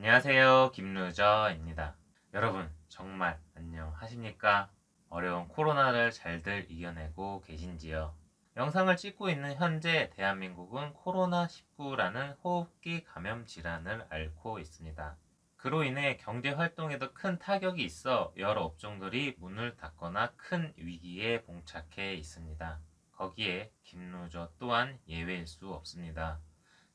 안녕하세요. 김루저입니다. 여러분, 정말 안녕하십니까? 어려운 코로나를 잘들 이겨내고 계신지요? 영상을 찍고 있는 현재 대한민국은 코로나19라는 호흡기 감염 질환을 앓고 있습니다. 그로 인해 경제 활동에도 큰 타격이 있어 여러 업종들이 문을 닫거나 큰 위기에 봉착해 있습니다. 거기에 김루저 또한 예외일 수 없습니다.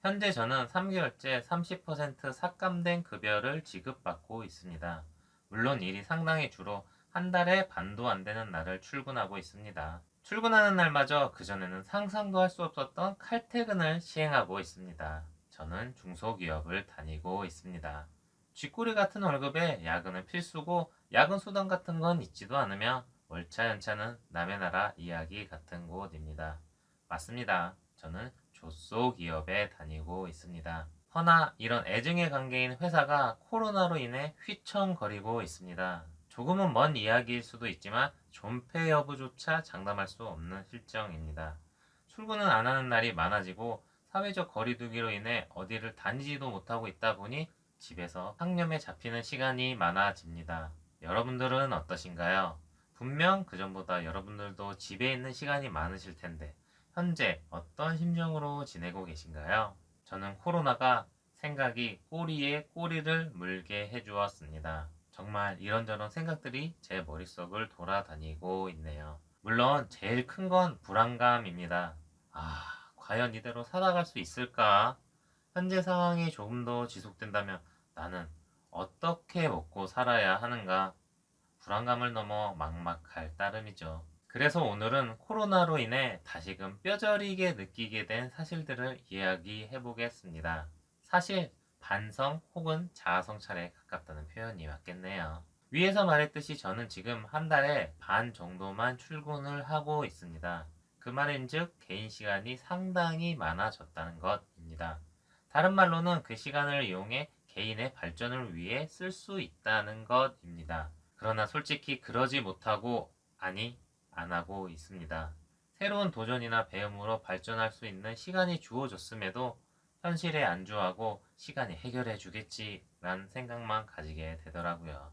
현재 저는 3개월째 30% 삭감된 급여를 지급받고 있습니다. 물론 일이 상당히 주로 한 달에 반도 안 되는 날을 출근하고 있습니다. 출근하는 날마저 그전에는 상상도 할 수 없었던 칼퇴근을 시행하고 있습니다. 저는 중소기업을 다니고 있습니다. 쥐꼬리 같은 월급에 야근은 필수고 야근 수당 같은 건 있지도 않으며 월차 연차는 남의 나라 이야기 같은 곳입니다. 맞습니다. 저는 조소 기업에 다니고 있습니다. 허나 이런 애증의 관계인 회사가 코로나로 인해 휘청거리고 있습니다. 조금은 먼 이야기일 수도 있지만 존폐 여부조차 장담할 수 없는 실정입니다. 출근은 안 하는 날이 많아지고 사회적 거리두기로 인해 어디를 다니지도 못하고 있다 보니 집에서 상념에 잡히는 시간이 많아집니다. 여러분들은 어떠신가요? 분명 그전보다 여러분들도 집에 있는 시간이 많으실 텐데 현재 어떤 심정으로 지내고 계신가요? 저는 코로나가 생각이 꼬리에 꼬리를 물게 해주었습니다. 정말 이런저런 생각들이 제 머릿속을 돌아다니고 있네요. 물론 제일 큰 건 불안감입니다. 아, 과연 이대로 살아갈 수 있을까? 현재 상황이 조금 더 지속된다면 나는 어떻게 먹고 살아야 하는가? 불안감을 넘어 막막할 따름이죠. 그래서 오늘은 코로나로 인해 다시금 뼈저리게 느끼게 된 사실들을 이야기해 보겠습니다. 사실 반성 혹은 자아성찰에 가깝다는 표현이 맞겠네요. 위에서 말했듯이 저는 지금 한 달에 반 정도만 출근을 하고 있습니다. 그 말인즉 개인 시간이 상당히 많아졌다는 것입니다. 다른 말로는 그 시간을 이용해 개인의 발전을 위해 쓸 수 있다는 것입니다. 그러나 솔직히 그러지 못하고 아니 안 하고 있습니다. 새로운 도전이나 배움으로 발전할 수 있는 시간이 주어졌음에도 현실에 안주하고 시간이 해결해 주겠지라는 생각만 가지게 되더라고요.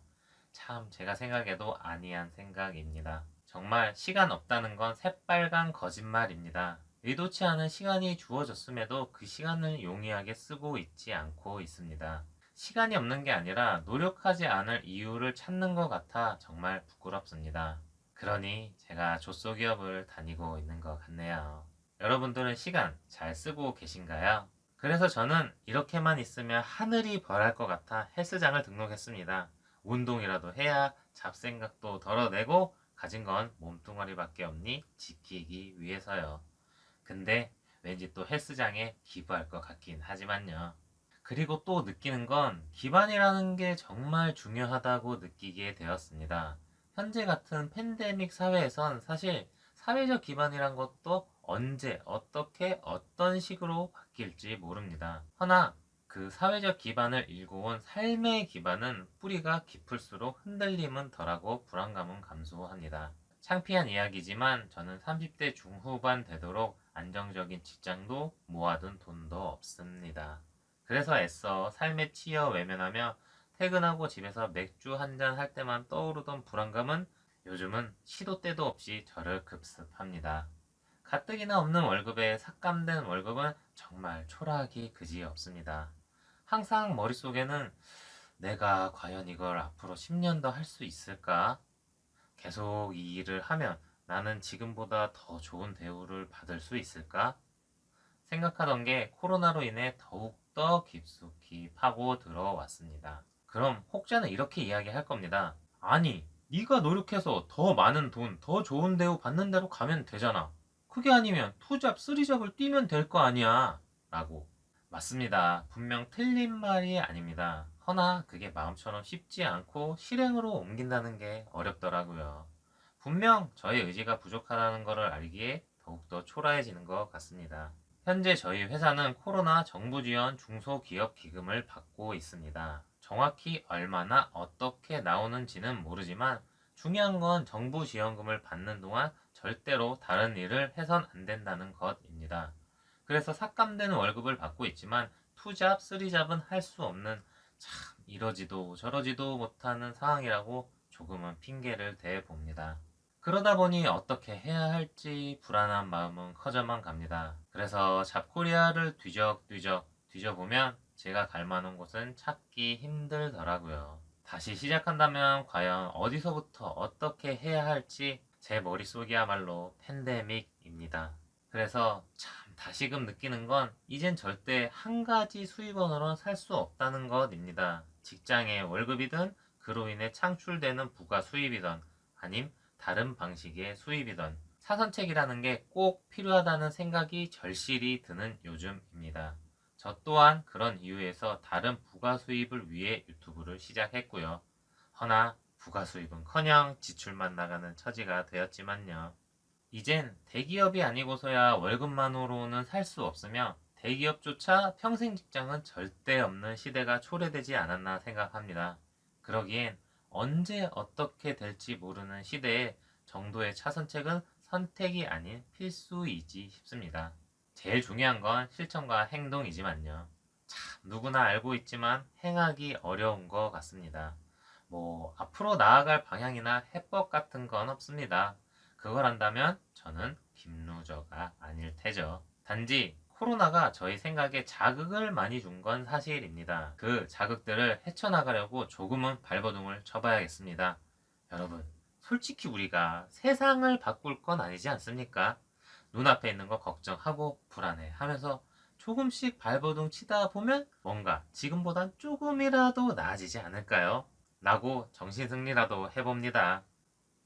참 제가 생각해도 아니한 생각입니다. 정말 시간 없다는 건 새빨간 거짓말입니다. 의도치 않은 시간이 주어졌음에도 그 시간을 용이하게 쓰고 있지 않고 있습니다. 시간이 없는 게 아니라 노력하지 않을 이유를 찾는 것 같아 정말 부끄럽습니다. 그러니 제가 조소기업을 다니고 있는 것 같네요. 여러분들은 시간 잘 쓰고 계신가요? 그래서 저는 이렇게만 있으면 하늘이 벌할 것 같아 헬스장을 등록했습니다. 운동이라도 해야 잡생각도 덜어내고 가진 건 몸뚱아리밖에 없니 지키기 위해서요. 근데 왠지 또 헬스장에 기부할 것 같긴 하지만요. 그리고 또 느끼는 건 기반이라는 게 정말 중요하다고 느끼게 되었습니다. 현재 같은 팬데믹 사회에선 사실 사회적 기반이란 것도 언제, 어떻게, 어떤 식으로 바뀔지 모릅니다. 허나 그 사회적 기반을 일궈온 삶의 기반은 뿌리가 깊을수록 흔들림은 덜하고 불안감은 감소합니다. 창피한 이야기지만 저는 30대 중후반 되도록 안정적인 직장도 모아둔 돈도 없습니다. 그래서 애써 삶에 치여 외면하며 퇴근하고 집에서 맥주 한 잔 할 때만 떠오르던 불안감은 요즘은 시도 때도 없이 저를 급습합니다. 가뜩이나 없는 월급에 삭감된 월급은 정말 초라하기 그지 없습니다. 항상 머릿속에는 내가 과연 이걸 앞으로 10년 더 할 수 있을까? 계속 이 일을 하면 나는 지금보다 더 좋은 대우를 받을 수 있을까? 생각하던 게 코로나로 인해 더욱더 깊숙이 파고 들어왔습니다. 그럼 혹자는 이렇게 이야기할 겁니다. 아니, 네가 노력해서 더 많은 돈, 더 좋은 대우 받는 대로 가면 되잖아. 그게 아니면 투잡, 쓰리잡을 뛰면 될 거 아니야. 라고. 맞습니다. 분명 틀린 말이 아닙니다. 허나 그게 마음처럼 쉽지 않고 실행으로 옮긴다는 게 어렵더라고요. 분명 저의 의지가 부족하다는 것을 알기에 더욱더 초라해지는 것 같습니다. 현재 저희 회사는 코로나 정부 지원 중소기업 기금을 받고 있습니다. 정확히 얼마나 어떻게 나오는지는 모르지만 중요한 건 정부 지원금을 받는 동안 절대로 다른 일을 해선 안 된다는 것입니다. 그래서 삭감되는 월급을 받고 있지만 투잡, 쓰리잡은 할 수 없는 참 이러지도 저러지도 못하는 상황이라고 조금은 핑계를 대봅니다. 그러다 보니 어떻게 해야 할지 불안한 마음은 커져만 갑니다. 그래서 잡코리아를 뒤적뒤적 뒤져보면 제가 갈 만한 곳은 찾기 힘들더라고요. 다시 시작한다면 과연 어디서부터 어떻게 해야 할지 제 머릿속이야말로 팬데믹입니다. 그래서 참 다시금 느끼는 건 이젠 절대 한 가지 수입원으로는 살수 없다는 것입니다. 직장의 월급이든 그로 인해 창출되는 부가 수입이든 아님 다른 방식의 수입이든 사선책이라는 게 꼭 필요하다는 생각이 절실히 드는 요즘입니다. 저 또한 그런 이유에서 다른 부가 수입을 위해 유튜브를 시작했고요. 허나 부가 수입은 커녕 지출만 나가는 처지가 되었지만요. 이젠 대기업이 아니고서야 월급만으로는 살 수 없으며 대기업조차 평생 직장은 절대 없는 시대가 초래되지 않았나 생각합니다. 그러기엔 언제 어떻게 될지 모르는 시대에 정도의 차선책은 선택이 아닌 필수이지 싶습니다. 제일 중요한 건 실천과 행동이지만요. 참 누구나 알고 있지만 행하기 어려운 것 같습니다. 뭐 앞으로 나아갈 방향이나 해법 같은 건 없습니다. 그걸 한다면 저는 김루저가 아닐 테죠. 단지 코로나가 저희 생각에 자극을 많이 준 건 사실입니다. 그 자극들을 헤쳐나가려고 조금은 발버둥을 쳐봐야겠습니다. 여러분, 솔직히 우리가 세상을 바꿀 건 아니지 않습니까? 눈앞에 있는 거 걱정하고 불안해 하면서 조금씩 발버둥 치다 보면 뭔가 지금보단 조금이라도 나아지지 않을까요? 라고 정신승리라도 해봅니다.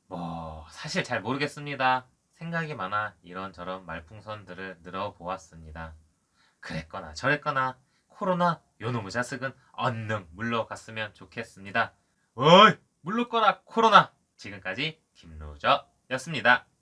뭐, 사실 잘 모르겠습니다. 생각이 많아 이런저런 말풍선들을 늘어보았습니다. 그랬거나 저랬거나 코로나 요놈의 자식은 얼른 물러갔으면 좋겠습니다. 어이! 물러거라 코로나! 지금까지 김루저였습니다.